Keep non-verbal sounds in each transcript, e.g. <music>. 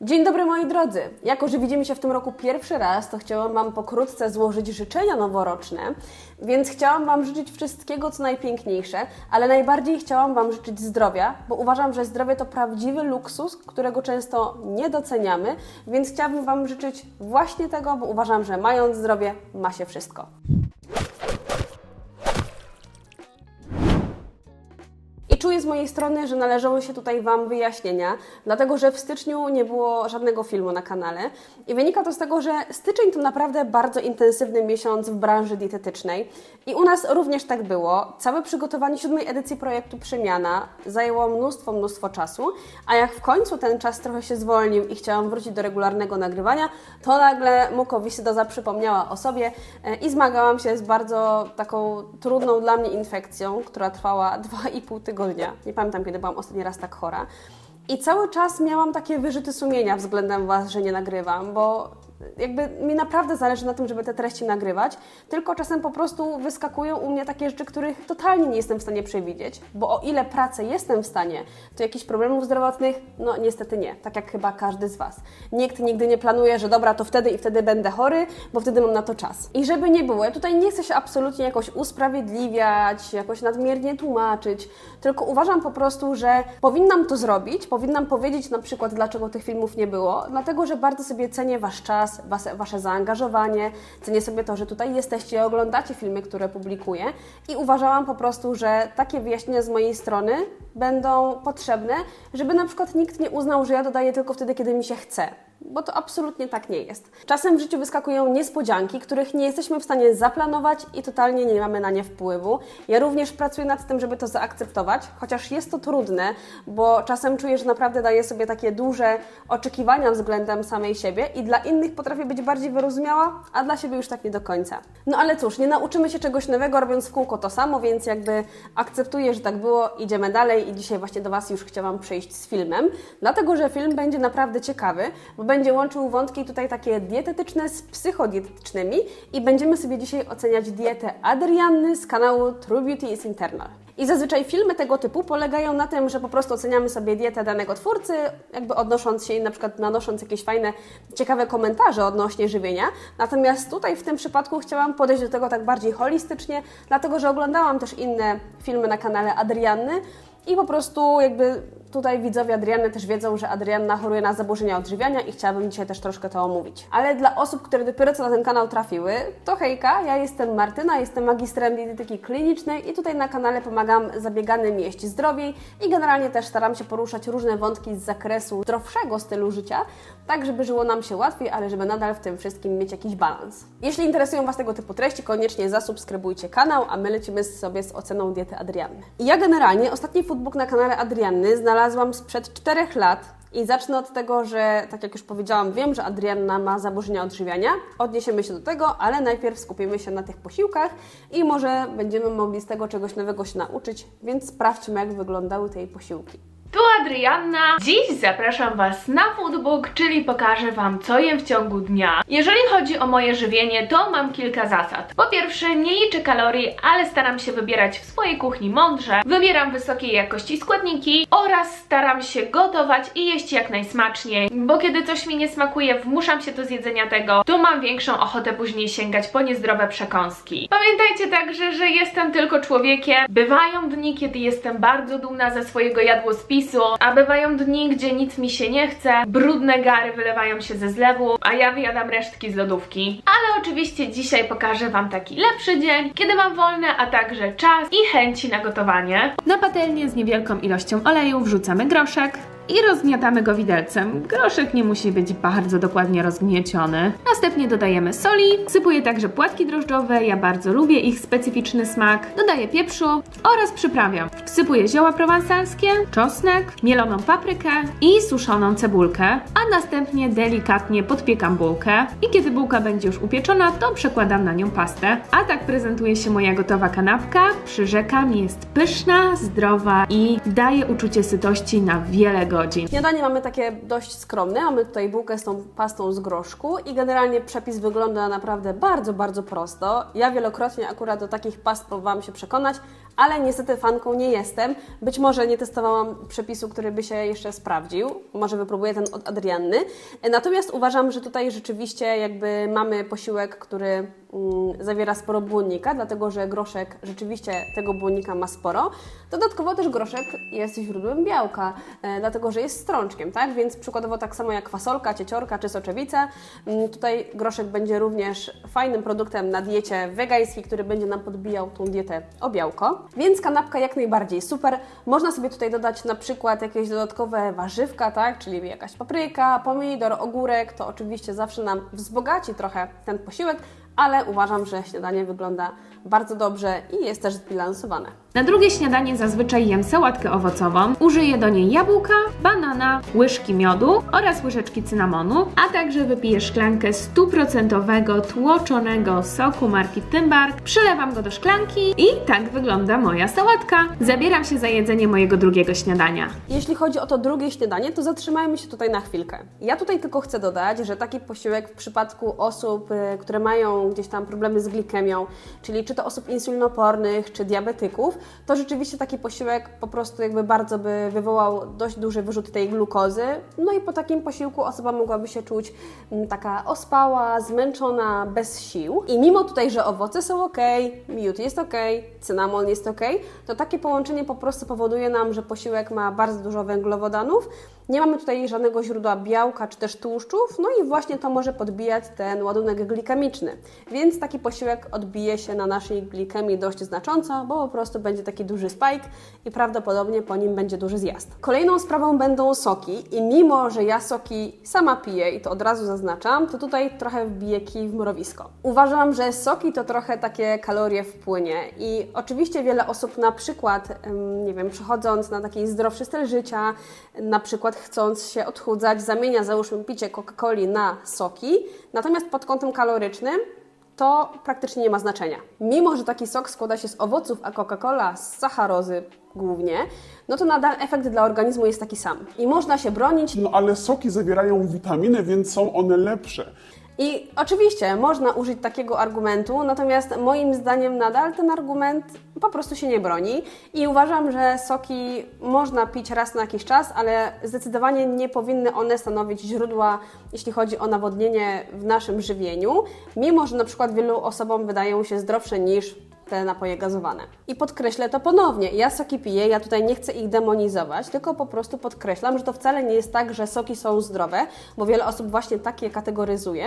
Dzień dobry moi drodzy. Jako, że widzimy się w tym roku pierwszy raz, to chciałam Wam pokrótce złożyć życzenia noworoczne, więc chciałam Wam życzyć wszystkiego, co najpiękniejsze, ale najbardziej chciałam Wam życzyć zdrowia, bo uważam, że zdrowie to prawdziwy luksus, którego często nie doceniamy, więc chciałabym Wam życzyć właśnie tego, bo uważam, że mając zdrowie, ma się wszystko. Czuję z mojej strony, że należały się tutaj Wam wyjaśnienia, dlatego że w styczniu nie było żadnego filmu na kanale. I wynika to z tego, że styczeń to naprawdę bardzo intensywny miesiąc w branży dietetycznej. I u nas również tak było. Całe przygotowanie siódmej edycji projektu Przemiana zajęło mnóstwo, mnóstwo czasu, a jak w końcu ten czas trochę się zwolnił i chciałam wrócić do regularnego nagrywania, to nagle mukowiscydoza przypomniała o sobie e, i zmagałam się z bardzo taką trudną dla mnie infekcją, która trwała <laughs> 2,5 tygodnia. Nie pamiętam, kiedy byłam ostatni raz tak chora. I cały czas miałam takie wyrzuty sumienia względem Was, że nie nagrywam, bo jakby mi naprawdę zależy na tym, żeby te treści nagrywać, tylko czasem po prostu wyskakują u mnie takie rzeczy, których totalnie nie jestem w stanie przewidzieć, bo o ile pracę jestem w stanie, to jakichś problemów zdrowotnych, no niestety nie, tak jak chyba każdy z Was. Nikt nigdy nie planuje, że dobra, to wtedy i wtedy będę chory, bo wtedy mam na to czas. I żeby nie było, ja tutaj nie chcę się absolutnie jakoś usprawiedliwiać, jakoś nadmiernie tłumaczyć, tylko uważam po prostu, że powinnam to zrobić, powinnam powiedzieć na przykład, dlaczego tych filmów nie było, dlatego, że bardzo sobie cenię Wasz czas, wasze, wasze zaangażowanie, cenię sobie to, że tutaj jesteście oglądacie filmy, które publikuję i uważałam po prostu, że takie wyjaśnienia z mojej strony będą potrzebne, żeby na przykład nikt nie uznał, że ja dodaję tylko wtedy, kiedy mi się chce. Bo to absolutnie tak nie jest. Czasem w życiu wyskakują niespodzianki, których nie jesteśmy w stanie zaplanować i totalnie nie mamy na nie wpływu. Ja również pracuję nad tym, żeby to zaakceptować, chociaż jest to trudne, bo czasem czuję, że naprawdę daję sobie takie duże oczekiwania względem samej siebie i dla innych potrafię być bardziej wyrozumiała, a dla siebie już tak nie do końca. No ale cóż, nie nauczymy się czegoś nowego robiąc w kółko to samo, więc jakby akceptuję, że tak było, idziemy dalej i dzisiaj właśnie do Was już chciałam przyjść z filmem, dlatego że film będzie naprawdę ciekawy, bo będzie łączył wątki tutaj takie dietetyczne z psychodietetycznymi i będziemy sobie dzisiaj oceniać dietę Adrianny z kanału True Beauty is Internal. I zazwyczaj filmy tego typu polegają na tym, że po prostu oceniamy sobie dietę danego twórcy, jakby odnosząc się i na przykład nanosząc jakieś fajne, ciekawe komentarze odnośnie żywienia. Natomiast tutaj w tym przypadku chciałam podejść do tego tak bardziej holistycznie, dlatego że oglądałam też inne filmy na kanale Adrianny i po prostu jakby tutaj widzowie Adrianny też wiedzą, że Adrianna choruje na zaburzenia odżywiania i chciałabym dzisiaj też troszkę to omówić. Ale dla osób, które dopiero co na ten kanał trafiły, to hejka, ja jestem Martyna, jestem magistrem dietetyki klinicznej i tutaj na kanale pomagam zabieganym jeść zdrowiej i generalnie też staram się poruszać różne wątki z zakresu zdrowszego stylu życia, tak żeby żyło nam się łatwiej, ale żeby nadal w tym wszystkim mieć jakiś balans. Jeśli interesują Was tego typu treści, koniecznie zasubskrybujcie kanał, a my lecimy sobie z oceną diety Adrianny. I ja generalnie ostatni foodbook na kanale Adrianny znalazłam sprzed 4 lat i zacznę od tego, że tak jak już powiedziałam, wiem, że Adrianna ma zaburzenia odżywiania. Odniesiemy się do tego, ale najpierw skupimy się na tych posiłkach i może będziemy mogli z tego czegoś nowego się nauczyć, więc sprawdźmy, jak wyglądały tej posiłki. Tu Adrianna. Dziś zapraszam Was na foodbook, czyli pokażę Wam, co jem w ciągu dnia. Jeżeli chodzi o moje żywienie, to mam kilka zasad. Po pierwsze, nie liczę kalorii, ale staram się wybierać w swojej kuchni mądrze. Wybieram wysokiej jakości składniki oraz staram się gotować i jeść jak najsmaczniej, bo kiedy coś mi nie smakuje, wmuszam się do zjedzenia tego, to mam większą ochotę później sięgać po niezdrowe przekąski. Pamiętajcie także, że jestem tylko człowiekiem. Bywają dni, kiedy jestem bardzo dumna ze swojego jadłospisu, a bywają dni, gdzie nic mi się nie chce, brudne gary wylewają się ze zlewu, a ja wyjadam resztki z lodówki. Ale oczywiście dzisiaj pokażę Wam taki lepszy dzień, kiedy mam wolne, a także czas i chęci na gotowanie. Na patelnię z niewielką ilością oleju wrzucamy groszek, i rozgniatamy go widelcem. Groszek nie musi być bardzo dokładnie rozgnieciony. Następnie dodajemy soli, sypuję także płatki drożdżowe, ja bardzo lubię ich specyficzny smak. Dodaję pieprzu oraz przyprawiam. Wsypuję zioła prowansalskie, czosnek, mieloną paprykę i suszoną cebulkę, a następnie delikatnie podpiekam bułkę i kiedy bułka będzie już upieczona, to przekładam na nią pastę. A tak prezentuje się moja gotowa kanapka. Przyrzekam, jest pyszna, zdrowa i daje uczucie sytości na wiele godzin. Śniadanie mamy takie dość skromne. Mamy tutaj bułkę z tą pastą z groszku i generalnie przepis wygląda naprawdę bardzo, bardzo prosto. Ja wielokrotnie akurat do takich past próbowałam się przekonać, ale niestety fanką nie jestem. Być może nie testowałam przepisu, który by się jeszcze sprawdził. Może wypróbuję ten od Adrianny. Natomiast uważam, że tutaj rzeczywiście jakby mamy posiłek, który zawiera sporo błonnika, dlatego że groszek rzeczywiście tego błonnika ma sporo. Dodatkowo też groszek jest źródłem białka, e, dlatego że jest strączkiem, tak? Więc przykładowo tak samo jak fasolka, cieciorka czy soczewica, mm, tutaj groszek będzie również fajnym produktem na diecie wegańskiej, który będzie nam podbijał tą dietę o białko. Więc kanapka jak najbardziej super. Można sobie tutaj dodać na przykład jakieś dodatkowe warzywka, tak? Czyli jakaś papryka, pomidor, ogórek. To oczywiście zawsze nam wzbogaci trochę ten posiłek, ale uważam, że śniadanie wygląda bardzo dobrze i jest też zbilansowane. Na drugie śniadanie zazwyczaj jem sałatkę owocową. Użyję do niej jabłka, banana, łyżki miodu oraz łyżeczki cynamonu, a także wypiję szklankę stuprocentowego tłoczonego soku marki Tymbark. Przylewam go do szklanki i tak wygląda moja sałatka. Zabieram się za jedzenie mojego drugiego śniadania. Jeśli chodzi o to drugie śniadanie, to zatrzymajmy się tutaj na chwilkę. Ja tutaj tylko chcę dodać, że taki posiłek w przypadku osób, y, które mają gdzieś tam problemy z glikemią, czyli czy to osób insulinopornych, czy diabetyków, to rzeczywiście taki posiłek po prostu jakby bardzo by wywołał dość duży wyrzut tej glukozy. No i po takim posiłku osoba mogłaby się czuć mm, taka ospała, zmęczona, bez sił. I mimo tutaj, że owoce są ok, miód jest ok, cynamon jest ok, to takie połączenie po prostu powoduje nam, że posiłek ma bardzo dużo węglowodanów. Nie mamy tutaj żadnego źródła białka czy też tłuszczów, no i właśnie to może podbijać ten ładunek glikemiczny. Więc taki posiłek odbije się na naszej glikemii dość znacząco, bo po prostu będzie taki duży spike i prawdopodobnie po nim będzie duży zjazd. Kolejną sprawą będą soki i mimo, że ja soki sama piję i to od razu zaznaczam, to tutaj trochę wbiję kij w mrowisko. Uważam, że soki to trochę takie kalorie w płynie i oczywiście wiele osób na przykład, nie wiem, przechodząc na taki zdrowszy styl życia, na przykład chcąc się odchudzać, zamienia załóżmy picie Coca-Coli na soki, natomiast pod kątem kalorycznym to praktycznie nie ma znaczenia. Mimo, że taki sok składa się z owoców, a Coca-Cola z sacharozy głównie, no to nadal efekt dla organizmu jest taki sam. I można się bronić, No ale soki zawierają witaminy, więc są one lepsze. I oczywiście można użyć takiego argumentu, natomiast moim zdaniem nadal ten argument po prostu się nie broni. I uważam, że soki można pić raz na jakiś czas, ale zdecydowanie nie powinny one stanowić źródła, jeśli chodzi o nawodnienie w naszym żywieniu, mimo że na przykład wielu osobom wydają się zdrowsze niż te napoje gazowane. I podkreślę to ponownie. Ja soki piję, ja tutaj nie chcę ich demonizować, tylko po prostu podkreślam, że to wcale nie jest tak, że soki są zdrowe, bo wiele osób właśnie takie kategoryzuje.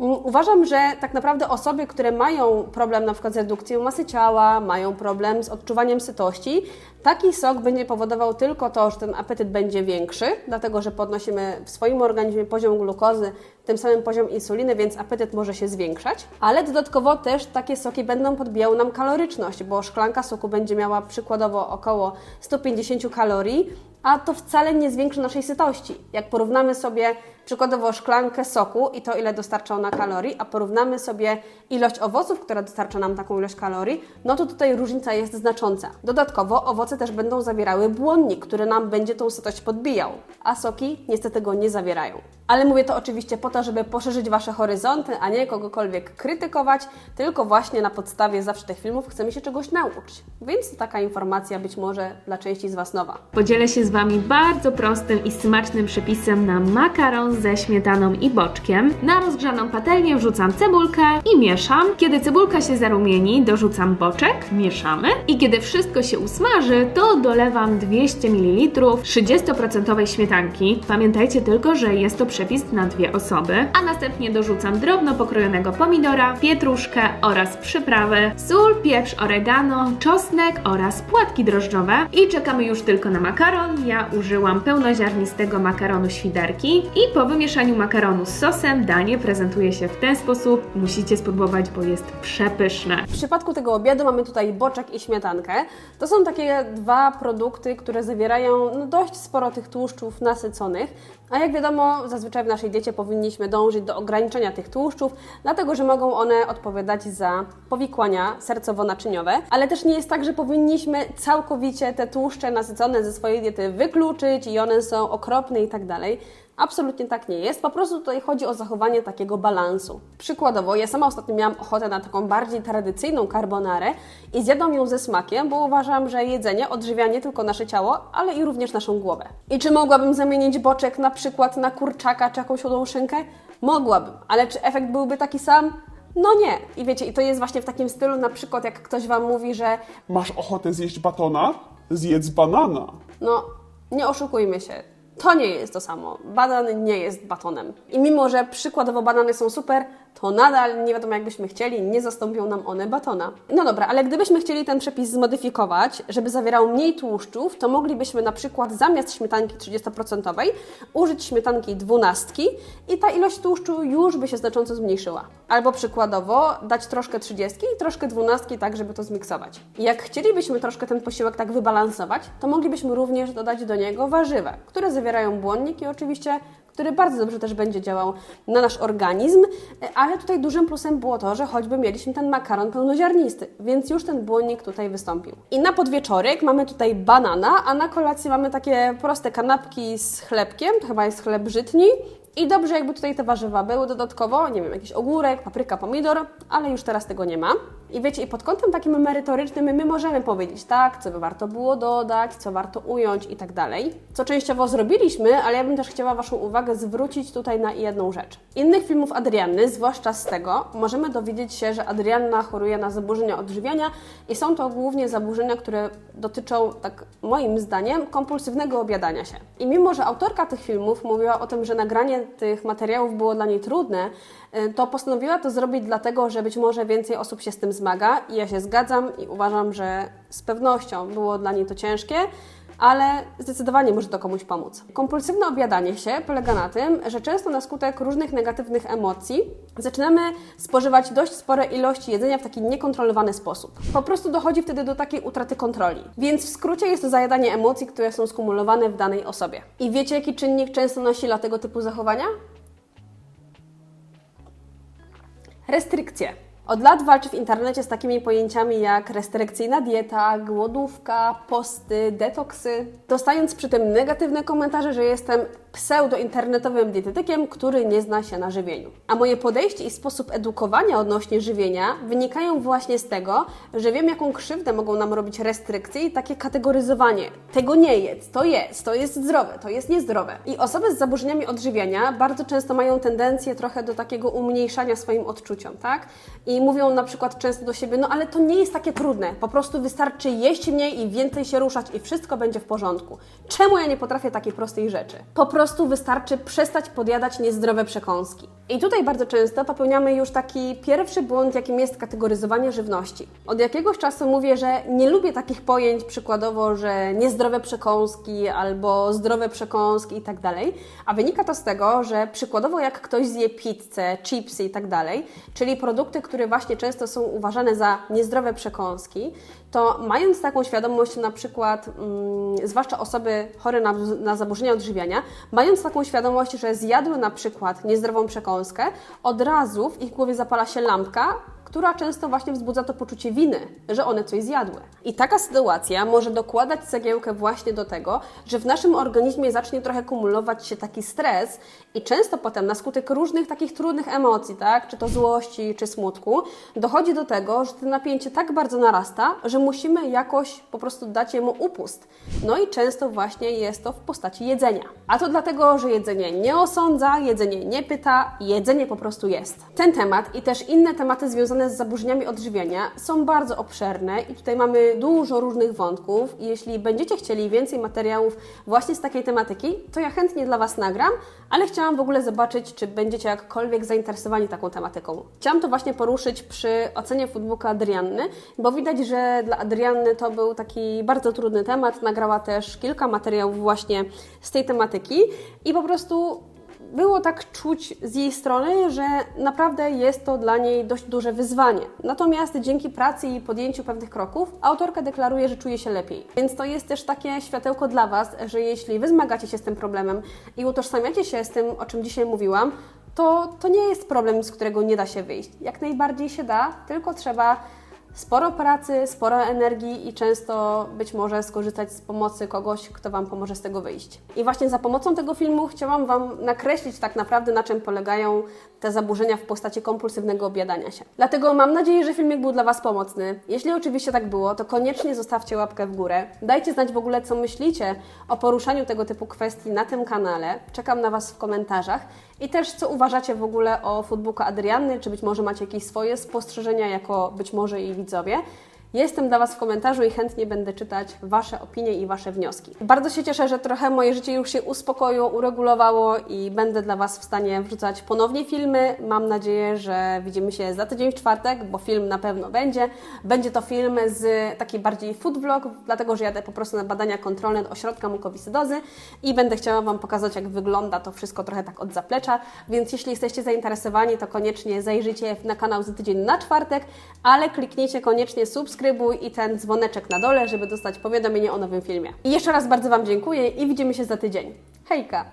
Mm, Uważam, że tak naprawdę osoby, które mają problem na przykład z redukcją masy ciała, mają problem z odczuwaniem sytości, taki sok będzie powodował tylko to, że ten apetyt będzie większy, dlatego że podnosimy w swoim organizmie poziom glukozy, tym samym poziom insuliny, więc apetyt może się zwiększać, ale dodatkowo też takie soki będą podbijały nam kaloryczność, bo szklanka soku będzie miała przykładowo około 150 kalorii, a to wcale nie zwiększy naszej sytości. Jak porównamy sobie przykładowo szklankę soku i to, ile dostarcza ona kalorii, a porównamy sobie ilość owoców, która dostarcza nam taką ilość kalorii, no to tutaj różnica jest znacząca. Dodatkowo owoce też będą zawierały błonnik, który nam będzie tą sytość podbijał, a soki niestety go nie zawierają. Ale mówię to oczywiście po to, żeby poszerzyć Wasze horyzonty, a nie kogokolwiek krytykować, tylko właśnie na podstawie zawsze tych filmów chcemy się czegoś nauczyć. Więc to taka informacja być może dla części z Was nowa. Podzielę się z Wami bardzo prostym i smacznym przepisem na makaron ze śmietaną i boczkiem. Na rozgrzaną patelnię wrzucam cebulkę i mieszam. Kiedy cebulka się zarumieni, dorzucam boczek, mieszamy. I kiedy wszystko się usmaży, to dolewam 200 ml 30% śmietanki. Pamiętajcie tylko, że jest to przepis na dwie osoby. A następnie dorzucam drobno pokrojonego pomidora, pietruszkę oraz przyprawy, sól, pieprz, oregano, czosnek oraz płatki drożdżowe. I czekamy już tylko na makaron. Ja użyłam pełnoziarnistego makaronu świderki i po wymieszaniu makaronu z sosem danie prezentuje się w ten sposób. Musicie spróbować, bo jest przepyszne. W przypadku tego obiadu mamy tutaj boczek i śmietankę. To są takie dwa produkty, które zawierają no, dość sporo tych tłuszczów nasyconych, a jak wiadomo, zazwyczaj w naszej diecie powinniśmy dążyć do ograniczenia tych tłuszczów, dlatego że mogą one odpowiadać za powikłania sercowo-naczyniowe, ale też nie jest tak, że powinniśmy całkowicie te tłuszcze nasycone ze swojej diety wykluczyć i one są okropne i tak dalej. Absolutnie tak nie jest. Po prostu tutaj chodzi o zachowanie takiego balansu. Przykładowo, ja sama ostatnio miałam ochotę na taką bardziej tradycyjną carbonarę i zjadłam ją ze smakiem, bo uważam, że jedzenie odżywia nie tylko nasze ciało, ale i również naszą głowę. I czy mogłabym zamienić boczek na przykład na kurczaka czy jakąś udą szynkę? Mogłabym, ale czy efekt byłby taki sam? No nie. I wiecie, i to jest właśnie w takim stylu, na przykład jak ktoś Wam mówi, że Masz ochotę zjeść batona? Zjedz banana. no, nie oszukujmy się. To nie jest to samo. Banan nie jest batonem. I mimo, że przykładowo banany są super, to nadal nie wiadomo, jakbyśmy chcieli, nie zastąpią nam one batona. No dobra, ale gdybyśmy chcieli ten przepis zmodyfikować, żeby zawierał mniej tłuszczów, to moglibyśmy na przykład zamiast śmietanki 30% użyć śmietanki 12 i ta ilość tłuszczu już by się znacząco zmniejszyła. Albo przykładowo dać troszkę 30 i troszkę 12 tak, żeby to zmiksować. Jak chcielibyśmy troszkę ten posiłek tak wybalansować, to moglibyśmy również dodać do niego warzywa, które zawierają błonnik i oczywiście który bardzo dobrze też będzie działał na nasz organizm, ale tutaj dużym plusem było to, że choćby mieliśmy ten makaron pełnoziarnisty, więc już ten błonnik tutaj wystąpił. I na podwieczorek mamy tutaj banana, a na kolację mamy takie proste kanapki z chlebkiem, to chyba jest chleb żytni. I dobrze, jakby tutaj te warzywa były dodatkowo, nie wiem, jakiś ogórek, papryka, pomidor, ale już teraz tego nie ma. I wiecie, i pod kątem takim merytorycznym my możemy powiedzieć, tak, co by warto było dodać, co warto ująć i tak dalej. Co częściowo zrobiliśmy, ale ja bym też chciała Waszą uwagę zwrócić tutaj na jedną rzecz. Innych filmów Adrianny, zwłaszcza z tego, możemy dowiedzieć się, że Adrianna choruje na zaburzenia odżywiania i są to głównie zaburzenia, które dotyczą, tak moim zdaniem, kompulsywnego obiadania się. I mimo, że autorka tych filmów mówiła o tym, że nagranie tych materiałów było dla niej trudne, y, to postanowiła to zrobić dlatego, że być może więcej osób się z tym zmaga. I ja się zgadzam i uważam, że z pewnością było dla niej to ciężkie, ale zdecydowanie może to komuś pomóc. Kompulsywne obiadanie się polega na tym, że często na skutek różnych negatywnych emocji zaczynamy spożywać dość spore ilości jedzenia w taki niekontrolowany sposób. Po prostu dochodzi wtedy do takiej utraty kontroli. Więc w skrócie jest to zajadanie emocji, które są skumulowane w danej osobie. I wiecie, jaki czynnik często nasila tego typu zachowania? Restrykcje. Od lat walczy w internecie z takimi pojęciami jak restrykcyjna dieta, głodówka, posty, detoksy, dostając przy tym negatywne komentarze, że jestem pseudo-internetowym dietetykiem, który nie zna się na żywieniu. A moje podejście i sposób edukowania odnośnie żywienia wynikają właśnie z tego, że wiem, jaką krzywdę mogą nam robić restrykcje i takie kategoryzowanie. Tego nie jedz, to jest, to jest zdrowe, to jest niezdrowe. I osoby z zaburzeniami odżywiania bardzo często mają tendencję trochę do takiego umniejszania swoim odczuciom, tak? I mówią na przykład często do siebie, no ale to nie jest takie trudne, po prostu wystarczy jeść mniej i więcej się ruszać i wszystko będzie w porządku. Czemu ja nie potrafię takiej prostej rzeczy? Po prostu wystarczy przestać podjadać niezdrowe przekąski. I tutaj bardzo często popełniamy już taki pierwszy błąd, jakim jest kategoryzowanie żywności. Od jakiegoś czasu mówię, że nie lubię takich pojęć, przykładowo, że niezdrowe przekąski albo zdrowe przekąski i tak dalej, a wynika to z tego, że przykładowo jak ktoś zje pizzę, chipsy i tak dalej, czyli produkty, które właśnie często są uważane za niezdrowe przekąski, to mając taką świadomość, na przykład, mm, zwłaszcza osoby chore na, na zaburzenia odżywiania, mając taką świadomość, że zjadły na przykład niezdrową przekąskę, od razu w ich głowie zapala się lampka, która często właśnie wzbudza to poczucie winy, że one coś zjadły. I taka sytuacja może dokładać cegiełkę właśnie do tego, że w naszym organizmie zacznie trochę kumulować się taki stres i często potem na skutek różnych takich trudnych emocji, tak, czy to złości, czy smutku, dochodzi do tego, że to napięcie tak bardzo narasta, że musimy jakoś po prostu dać jemu upust. No i często właśnie jest to w postaci jedzenia. A to dlatego, że jedzenie nie osądza, jedzenie nie pyta, jedzenie po prostu jest. Ten temat i też inne tematy związane z zaburzeniami odżywiania są bardzo obszerne i tutaj mamy dużo różnych wątków. Jeśli będziecie chcieli więcej materiałów właśnie z takiej tematyki, to ja chętnie dla Was nagram, ale chciałam w ogóle zobaczyć, czy będziecie jakkolwiek zainteresowani taką tematyką. Chciałam to właśnie poruszyć przy ocenie foodbooka Adrianny, bo widać, że dla Adrianny to był taki bardzo trudny temat. Nagrała też kilka materiałów właśnie z tej tematyki i po prostu było tak czuć z jej strony, że naprawdę jest to dla niej dość duże wyzwanie. Natomiast dzięki pracy i podjęciu pewnych kroków, autorka deklaruje, że czuje się lepiej. Więc to jest też takie światełko dla Was, że jeśli Wy zmagacie się z tym problemem i utożsamiacie się z tym, o czym dzisiaj mówiłam, to to nie jest problem, z którego nie da się wyjść. Jak najbardziej się da, tylko trzeba sporo pracy, sporo energii i często być może skorzystać z pomocy kogoś, kto Wam pomoże z tego wyjść. I właśnie za pomocą tego filmu chciałam Wam nakreślić tak naprawdę, na czym polegają te zaburzenia w postaci kompulsywnego objadania się. Dlatego mam nadzieję, że filmik był dla Was pomocny. Jeśli oczywiście tak było, to koniecznie zostawcie łapkę w górę. Dajcie znać w ogóle, co myślicie o poruszaniu tego typu kwestii na tym kanale. Czekam na Was w komentarzach. I też, co uważacie w ogóle o foodbooku Adrianny, czy być może macie jakieś swoje spostrzeżenia, jako być może i widzowie. Jestem dla Was w komentarzu i chętnie będę czytać Wasze opinie i Wasze wnioski. Bardzo się cieszę, że trochę moje życie już się uspokoiło, uregulowało i będę dla Was w stanie wrzucać ponownie filmy. Mam nadzieję, że widzimy się za tydzień w czwartek, bo film na pewno będzie. Będzie to film z taki bardziej food vlog, dlatego że jadę po prostu na badania kontrolne do ośrodka mukowiscydozy i będę chciała Wam pokazać, jak wygląda to wszystko trochę tak od zaplecza. Więc jeśli jesteście zainteresowani, to koniecznie zajrzyjcie na kanał za tydzień na czwartek, ale kliknijcie koniecznie subskrybuj i ten dzwoneczek na dole, żeby dostać powiadomienie o nowym filmie. I jeszcze raz bardzo Wam dziękuję i widzimy się za tydzień. Hejka!